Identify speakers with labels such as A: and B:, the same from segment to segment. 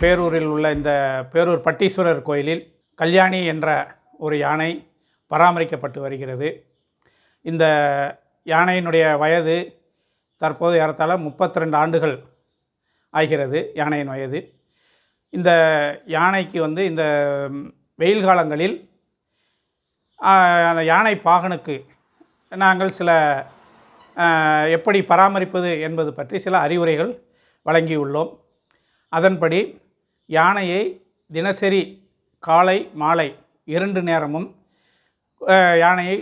A: பேரூரில் உள்ள இந்த பேரூர் பட்டீஸ்வரர் கோயிலில் கல்யாணி என்ற ஒரு யானை பராமரிக்கப்பட்டு வருகிறது. இந்த யானையினுடைய வயது தற்போது ஏறத்தாழ 32 ஆண்டுகள் ஆகிறது யானையின் வயது. இந்த யானைக்கு வந்து இந்த வெயில் காலங்களில் அந்த யானை பாகனுக்கு நாங்கள் சில எப்படி பராமரிப்பது என்பது பற்றி சில அறிவுரைகள் வழங்கியுள்ளோம். அதன்படி யானையை தினசரி காலை மாலை இரண்டு நேரமும் யானையை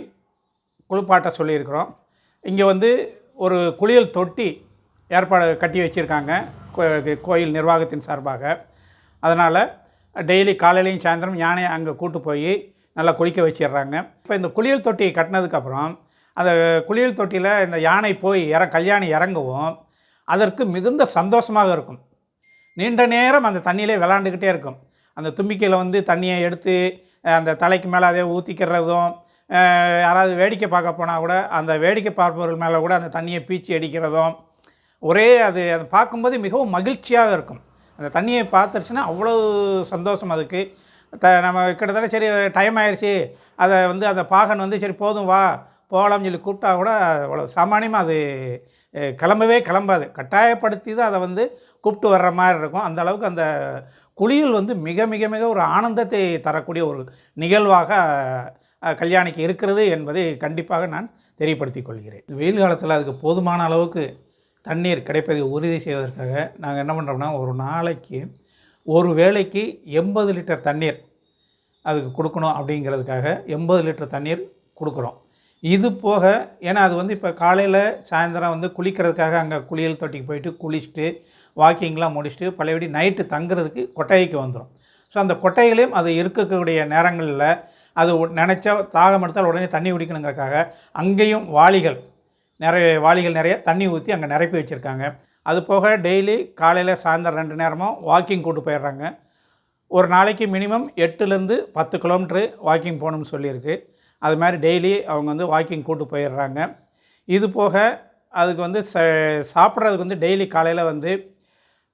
A: குளிப்பாட்ட சொல்லியிருக்கிறோம். இங்கே வந்து ஒரு குளியல் தொட்டி ஏற்பாடு கட்டி வச்சுருக்காங்க கோயில் நிர்வாகத்தின் சார்பாக. அதனால் டெய்லி காலையிலையும் சாயந்தரம் யானையை அங்கே கூட்டு போய் நல்லா குளிக்க வச்சிடுறாங்க இப்போ இந்த குளியல் தொட்டி கட்டினதுக்கப்புறம் அந்த குளியல் தொட்டியில் இந்த யானை போய் இற கல்யாணி இறங்கவும். அதற்கு மிகுந்த சந்தோஷமாக இருக்கும். நீண்ட நேரம் அந்த தண்ணியிலே விளாண்டுக்கிட்டே இருக்கும். அந்த தும்பிக்கையில் வந்து தண்ணியை எடுத்து அந்த தலைக்கு மேலே அதே ஊற்றிக்கிறதும் யாராவது வேடிக்கை பார்க்க போனால் கூட அந்த வேடிக்கை பார்ப்பவர்கள் மேலே கூட அந்த தண்ணியை பீச்சி அடிக்கிறதும் ஒரே அது அதை பார்க்கும்போது மிகவும் மகிழ்ச்சியாக இருக்கும். அந்த தண்ணியை பார்த்துருச்சுன்னா அவ்வளோ சந்தோஷம் அதுக்கு. த நம்ம கிட்டத்தட்ட சரி டைம் ஆயிடுச்சு அதை வந்து அந்த பாகன் வந்து சரி போதும் வா. போகலாம்னு சொல்லி கூப்பிட்டா கூட அவ்வளோ சாமானியமாக அது கிளம்பவே கிளம்பாது. கட்டாயப்படுத்தி தான் அதை வந்து கூப்பிட்டு வர்ற மாதிரி இருக்கும். அந்த அளவுக்கு அந்த குளியல் வந்து மிக மிக மிக ஒரு ஆனந்தத்தை தரக்கூடிய ஒரு நிகழ்வாக கல்யாணிக்கு இருக்கிறது என்பதை கண்டிப்பாக நான் தெரியப்படுத்திக் கொள்கிறேன். வெயில் காலத்தில் அதுக்கு போதுமான அளவுக்கு தண்ணீர் கிடைப்பதை உறுதி செய்வதற்காக நாங்கள் என்ன பண்ணுறோம்னா ஒரு நாளைக்கு ஒரு வேளைக்கு எண்பது லிட்டர் தண்ணீர் அதுக்கு கொடுக்கணும் அப்படிங்கிறதுக்காக எண்பது லிட்டர் தண்ணீர் கொடுக்குறோம். இது போக ஏன்னா அது வந்து இப்போ காலையில் சாயந்தரம் வந்து குளிக்கிறதுக்காக அங்கே குளியல் தொட்டிக்கு போயிட்டு குளிச்சுட்டு வாக்கிங்லாம் முடிச்சுட்டு பழையபடி நைட்டு தங்குறதுக்கு கொட்டகைக்கு வந்துடும் ஸோ அந்த கொட்டைகளையும் அது இருக்கக்கூடிய நேரங்களில் அது நினச்சா தாகம் எடுத்தால் உடனே தண்ணி குடிக்கணுங்கிறதுக்காக அங்கேயும் வாளிகள் நிறைய வாளிகள் நிறைய தண்ணி ஊற்றி அங்கே நிரப்பி வச்சுருக்காங்க. அது போக டெய்லி காலையில் சாயந்தரம் ரெண்டு நேரமும் வாக்கிங் கூட்டு போயிடுறாங்க. ஒரு நாளைக்கு மினிமம் எட்டுலேருந்து பத்து கிலோமீட்ரு வாக்கிங் போகணும்னு சொல்லியிருக்கு. அது மாதிரி டெய்லி அவங்க வந்து வாக்கிங் கூட்டு போயிடுறாங்க. இது போக அதுக்கு வந்து ச சாப்பிட்றதுக்கு வந்து டெய்லி காலையில் வந்து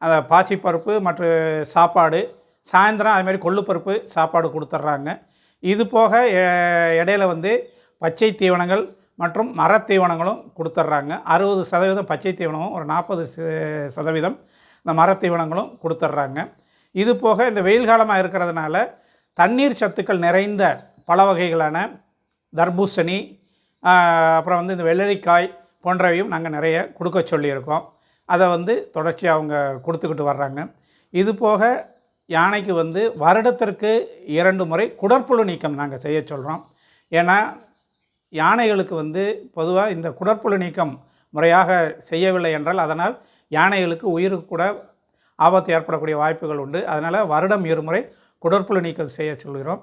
A: அந்த பாசிப்பருப்பு மற்றும் சாப்பாடு சாயந்தரம் அதுமாதிரி கொள்ளுப்பருப்பு சாப்பாடு கொடுத்துட்றாங்க. இது போக எ- இடையில வந்து பச்சை தீவனங்கள் மற்றும் மரத்தீவனங்களும் கொடுத்துட்றாங்க. அறுபது சதவீதம் பச்சை தீவனமும் ஒரு நாற்பது சதவீதம் இந்த மரத்தீவனங்களும் கொடுத்துட்றாங்க. இது போக இந்த வெயில் காலமாக இருக்கிறதுனால தண்ணீர் சத்துக்கள் நிறைந்த பல வகைகளான தர்பூசணி அப்புறம் வந்து இந்த வெள்ளரிக்காய் போன்றவையும் நாங்கள் நிறைய கொடுக்க சொல்லியிருக்கோம். அதை வந்து தொடர்ச்சியாக அவங்க கொடுத்துக்கிட்டு வர்றாங்க. இது போக யானைக்கு வந்து வருடத்திற்கு இரண்டு முறை குடற்புழு நீக்கம் நாங்கள் செய்ய சொல்கிறோம் ஏன்னா யானைகளுக்கு வந்து பொதுவாக இந்த குடற்புழு நீக்கம் முறையாக செய்யவில்லை என்றால் அதனால் யானைகளுக்கு உயிருக்கு கூட ஆபத்து ஏற்படக்கூடிய வாய்ப்புகள் உண்டு. அதனால் வருடம் இருமுறை குடற்புழு நீக்கம் செய்ய சொல்கிறோம்.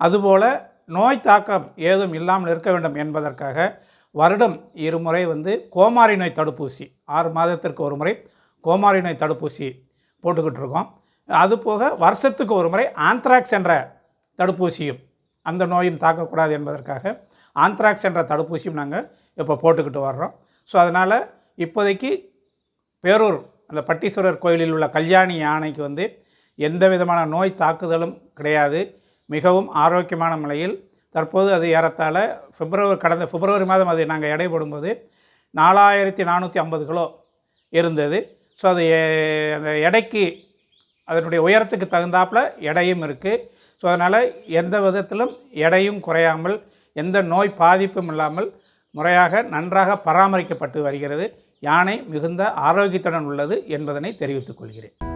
A: அதுபோல் நோய் தாக்கம் ஏதும் இல்லாமல் இருக்க வேண்டும் என்பதற்காக வருடம் இருமுறை வந்து கோமாரி நோய் தடுப்பூசி ஆறு மாதத்திற்கு ஒரு முறை கோமாரி நோய் தடுப்பூசி போட்டுக்கிட்டு இருக்கோம். அதுபோக வருஷத்துக்கு ஒரு முறை ஆந்த்ராக்ஸ் என்ற தடுப்பூசியும் அந்த நோயும் தாக்கக்கூடாது என்பதற்காக ஆந்த்ராக்ஸ் என்ற தடுப்பூசியும் நாங்கள் இப்போ போட்டுக்கிட்டு வர்றோம். ஸோ அதனால் இப்போதைக்கு பேரூர் அந்த பட்டீஸ்வரர் கோயிலில் உள்ள கல்யாணி யானைக்கு வந்து எந்த விதமான நோய் தாக்குதலும் கிடையாது. மிகவும் ஆரோக்கியமான நிலையில் தற்போது அது ஏறத்தாழ பிப்ரவரி கடந்த பிப்ரவரி மாதம் அது நாங்கள் எடை போடும்போது நாலாயிரத்தி நானூற்றி ஐம்பது கிலோ இருந்தது. ஸோ அது அந்த எடைக்கு அதனுடைய உயரத்துக்கு தகுந்தாப்புல எடையும் இருக்குது ஸோ அதனால் எந்த விதத்திலும் எடையும் குறையாமல் எந்த நோய் பாதிப்பும் இல்லாமல் முறையாக நன்றாக பராமரிக்கப்பட்டு வருகிறது. யானை மிகுந்த ஆரோக்கியத்துடன் உள்ளது என்பதனை தெரிவித்துக் கொள்கிறேன்.